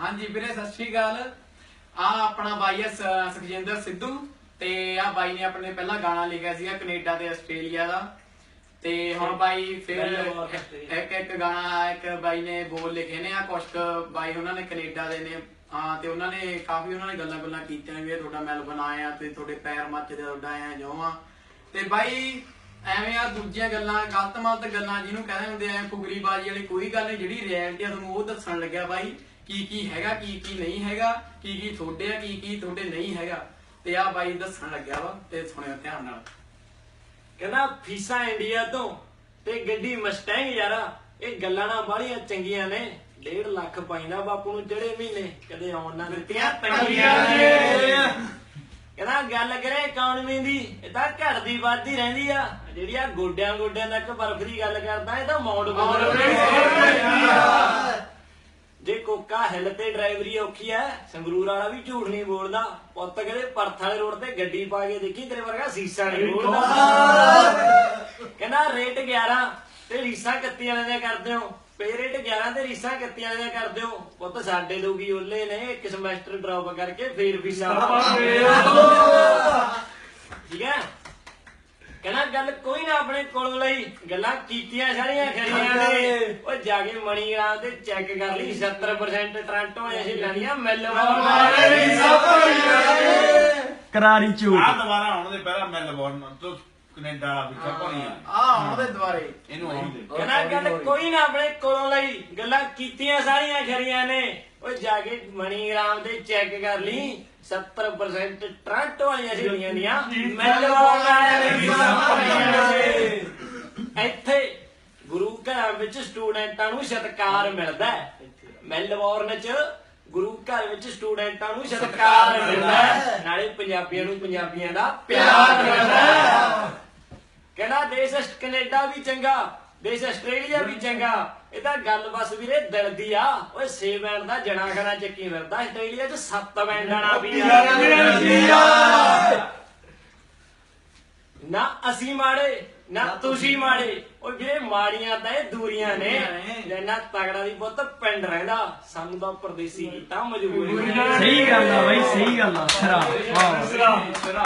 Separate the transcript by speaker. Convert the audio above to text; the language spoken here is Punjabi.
Speaker 1: ਹਾਂਜੀ ਵੀਰੇ ਸਤਿ ਸ਼੍ਰੀ ਅਕਾਲ। ਆ ਆਪਣਾ ਬਾਈ ਹੈ ਸੁਖਜਿੰਦਰ ਸਿੱਧੂ ਤੇ ਆ ਬਾਈ ਨੇ ਆਪਣੇ ਪਹਿਲਾਂ ਗਾਣਾ ਲਿਖਿਆ ਸੀਗਾ ਕੈਨੇਡਾ ਤੇ ਆਸਟ੍ਰੇਲੀਆ ਦਾ। ਤੇ ਹੁਣ ਬਾਈ ਫਿਰ। ਇੱਕ ਇੱਕ ਗਾਣਾ ਇੱਕ ਬਾਈ ਨੇ ਬੋਲ ਲਿਖੇ ਨੇ ਆ ਕੁਛ ਕੁ। ਬਾਈ ਉਹਨਾਂ ਨੇ ਕੈਨੇਡਾ ਦੇ ਨੇ। ਹਾਂ ਤੇ ਉਹਨਾਂ ਨੇ ਕਾਫੀ ਉਹਨਾਂ ਨੇ ਗੱਲਾਂ ਗੱਲਾਂ ਕੀਤੀਆਂ ਵੀ ਇਹ ਤੁਹਾਡਾ ਮੈਲਬਨ ਆਇਆ ਤੇ ਤੁਹਾਡੇ ਪੈਰ ਮੱਚਦੇ ਤੁਹਾਡਾ ਐ ਜੋਵਾਂ ਤੇ ਬਾਈ ਐਵੇਂ ਆ ਦੂਜੀਆਂ ਗੱਲਾਂ ਗਲਤ ਮਲਤ ਗੱਲਾਂ ਜਿਹਨੂੰ ਕਹਿੰਦੇ ਹੁੰਦੇ ਆ ਫੁਗਰੀਬਾਜ਼ੀ ਵਾਲੀ ਕੋਈ ਗੱਲ ਨਹੀਂ ਜਿਹੜੀ ਰਿਐਲਿਟੀ ਆ ਤੁਹਾਨੂੰ ਉਹ ਦੱਸਣ ਲੱਗਿਆ ਬਾਈ। ਕੀ ਕੀ ਹੈਗਾ ਕੀ ਕੀ ਨਹੀਂ ਹੈਗਾ ਕੀ ਕੀ ਤੁਹਾਡੇ ਆ ਕੀ ਕੀ ਤੁਹਾਡੇ ਨਹੀਂ ਹੈਗਾ। ਤੇ ਆ ਬਾਈ ਦੱਸਣ ਲੱਗਿਆ ਵਾ ਤੇ ਸੁਣਿਓ ਧਿਆਨ ਨਾਲ।
Speaker 2: ਕਹਿੰਦਾ ਫੀਸਾਂ ਇੰਡੀਆ ਤੋਂ ਤੇ ਗੱਡੀ ਮਸਟੈਂਗ ਯਾਰਾ ਇਹ ਗੱਲਾਂ ਨਾ ਬਾਹਲੀਆਂ ਚੰਗੀਆਂ ਨੇ। 1.5 ਲੱਖ ਪਾਈਦਾ ਬਾਪੂ ਨੂੰ ਜਿਹੜੇ ਮਹੀਨੇ ਕਦੇ ਆਉਣ ਨਾ ਦਿੱਤੀਆਂ ਤੰਗੀਆਂ ਨੇ। ਕਹਿੰਦਾ ਗੱਲ ਕਰੇ ਇਕਨੋਮੀ ਦੀ ਇਹ ਤਾਂ ਘਟਦੀ ਵੱਧਦੀ ਰਹਿੰਦੀ ਆ। ਜਿਹੜੀ ਆ ਗੋਡਿਆਂ ਗੋਡਿਆਂ ਤੱਕ ਬਰਫ ਦੀ ਗੱਲ ਕਰਦਾ ਇਹ ਤਾਂ ਜੇ ਕੋਕਾ ਹਿੱਲ ਤੇ ਡਰਾਈਵਰੀ ਔਖੀ ਐ ਸੰਗਰੂਰ ਵਾਲਾ ਵੀ ਝੂਠ ਨਹੀਂ ਬੋਲਦਾ। ਪੁੱਤ ਕਹਿੰਦੇ ਪਰਥ ਵਾਲੇ ਰੋਡ ਤੇ ਗੱਡੀ ਪਾ ਕੇ ਦੇਖੀ ਤੇਰੇ ਵਰਗਾ ਸੀਸਾ ਨਹੀਂ ਬੋਲਦਾ। ਕਹਿੰਦਾ ਰੇਟ 11 ਤੇ ਰੀਸਾਂ 31 ਵਾਲੇ ਦੇ ਕਰਦੇ ਹੋ। ਪੇ ਰੇਟ 11 ਤੇ ਰੀਸਾਂ 31 ਵਾਲੇ ਦੇ ਕਰਦੇ ਹੋ। ਪੁੱਤ ਸਾਡੇ ਲੋਕੀ ਓਲੇ ਨੇ ਇੱਕ ਸਮੈਸਟਰ ਡ੍ਰੌਪ ਕਰਕੇ ਫੇਰ ਫੀਸਾਂ ਠੀਕ ਹੈ ਕਹਿੰਦਾ ਗੱਲ ਕੋਈ ਨਾ ਆਪਣੇ ਕੋਲ ਲਈ। ਗੱਲਾਂ ਕੀਤੀਆਂ ਸਾਰੀਆਂ ਖਰੀਆਂ ਨੇ। ਉਹ ਜਾ ਕੇ ਮਣੀਗ੍ਰਾਮ ਤੇ ਚੈੱਕ ਕਰ ਲਈ। 70% ਟ੍ਰਾਂਟੋ ਐਸੀ ਲੈਣੀਆਂ ਮੈਲਬੌਰਨ
Speaker 3: ਕਰਾਰੀ ਝੂਠ।
Speaker 4: ਆ ਦੁਬਾਰਾ ਆਉਣ ਦੇ ਪਹਿਲਾਂ ਮੈਲਬੌਰਨ ਤੋਂ ਕੈਨੇਡਾ ਵਿਖਾ ਪਾਣੀ ਆ
Speaker 1: ਆ ਹੁਣ ਦੇ ਦੁਆਰੇ
Speaker 4: ਇਹਨੂੰ ਆਉਣ ਦੇ।
Speaker 2: ਕਹਿੰਦਾ ਗੱਲ ਕੋਈ ਨਾ ਆਪਣੇ ਕੋਲੋਂ ਲਈ। ਗੱਲਾਂ ਕੀਤੀਆਂ ਸਾਰੀਆਂ ਖਰੀਆਂ ਨੇ। ਉਹ ਜਾ ਕੇ ਮਣੀਗ੍ਰਾਮ ਤੇ ਚੈੱਕ ਕਰ ਲਈ। 70% ਟ੍ਰਾਂਟੋ ਵਾਲੀਆਂ ਜਿਹੜੀਆਂ ਨੀਆਂ ਮੈਲਬੌਰਨ ਇੱਥੇ ਗੁਰੂ ਘਰਾਂ ਵਿੱਚ ਸਟੂਡੈਂਟਾਂ ਨੂੰ ਸਤਿਕਾਰ ਮਿਲਦਾ ਹੈ। ਮੈਲਬੌਰਨ 'ਚ ਗੁਰੂ ਘਰ ਵਿੱਚ ਸਟੂਡੈਂਟਾਂ ਨੂੰ ਸਤਿਕਾਰ ਮਿਲਦਾ ਹੈ। ਨਾਲੇ ਪੰਜਾਬੀਆਂ ਨੂੰ ਪੰਜਾਬੀਆਂ ਦਾ ਪਿਆਰ ਮਿਲਦਾ ਹੈ। ਕਹਿੰਦਾ ਦੇਸ਼ ਕੈਨੇਡਾ ਵੀ ਚੰਗਾ। ਦੇਸ਼ ਆਸਟ੍ਰੇਲੀਆ ਵੀ ਚੰਗਾ। ਇਹ ਤਾਂ ਗੱਲ ਬਸ ਵੀਰੇ ਦਿਲ ਦੀ ਆ। ਓਏ ਛੇ ਬੈਂਡ ਦਾ ਜਣਾ ਖਣਾ ਚੱਕੀ ਫਿਰਦਾ। ਆਸਟ੍ਰੇਲੀਆ 'ਚ ਸੱਤ ਬੈਂਡਾਂ ਨਾਲ ਵੀ ਨਾ ਅਸੀਂ ਮਾੜੇ ਨਾ ਤੁਸੀਂ ਮਾੜੇ। ਓਏ ਵੀਰੇ ਮਾੜੀਆਂ ਤਾਂ ਇਹ ਦੂਰੀਆਂ ਨੇ। ਜਿੰਨਾ ਤਗੜਾ ਦੀ ਪੁੱਤ ਪਿੰਡ ਰਹਿੰਦਾ ਸਾਨੂੰ ਤਾਂ ਪਰਦੇਸੀ ਕੀਤਾ ਮਜਬੂਰੀ
Speaker 3: ਸਹੀ ਗੱਲ ਆ ਬਾਈ ਸਹੀ ਗੱਲ ਆ। ਖਰਾ ਵਾਹ
Speaker 4: ਤੇਰਾ